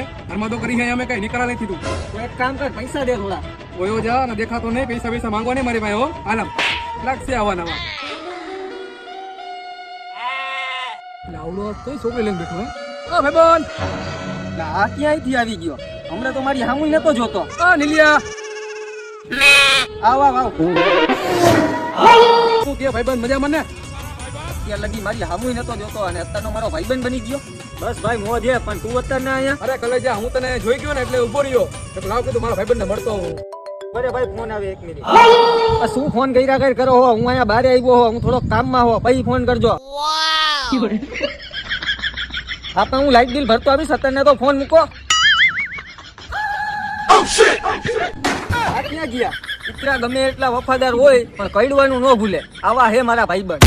અમે ઘરમાં કરી હે અમે કઈ નીકળા નથી તું એક કામ કર પૈસા દે થોડા. ઓયો જા ને દેખાતો નહીં પૈસા પૈસા માંગવા નહીં મારી પાસે હો. આલમ લાગશે આવવાના લાવડો કઈ છોકરી લઈને બેઠો હે? ઓ ભાઈબંધ! આ ક્યાંયથી આવી ગયો? હમણાં તો મારી હામુય નતો જોતો. આ નીલિયા! આવ આવ આવ. શું કે ભાઈબંધ મજા મને અત્યાર લગી મારી હામુ નતો જોતો અને અત્યારનો મારો ભાઈબંધ બની ગયો. બસ ભાઈ મોજે પણ તું અત્યાર ના અહીંયા અરે કલેજા હું તને જોઈ ગયો ને એટલે ઊભો રહ્યો. એટલે લાવ કીધું મારા ભાઈબંધને મળતો હોઉં અરે ભાઈ ફોન આવે એક મિનિટ શું ફોન કર્યા કર? કરો હો હું અહીંયા બહાર આવ્યો હો હું થોડોક કામમાં હો પછી ફોન કરજો. હા પણ હું લાઇટ બિલ ભરતો આવીશ અત્યારે તો ફોન મૂકો. આ ક્યાં ગયા? કૂતરા ગમે એટલા વફાદાર હોય પણ કઈડવાનું ન ભૂલે. આવા હે મારા ભાઈબંધ.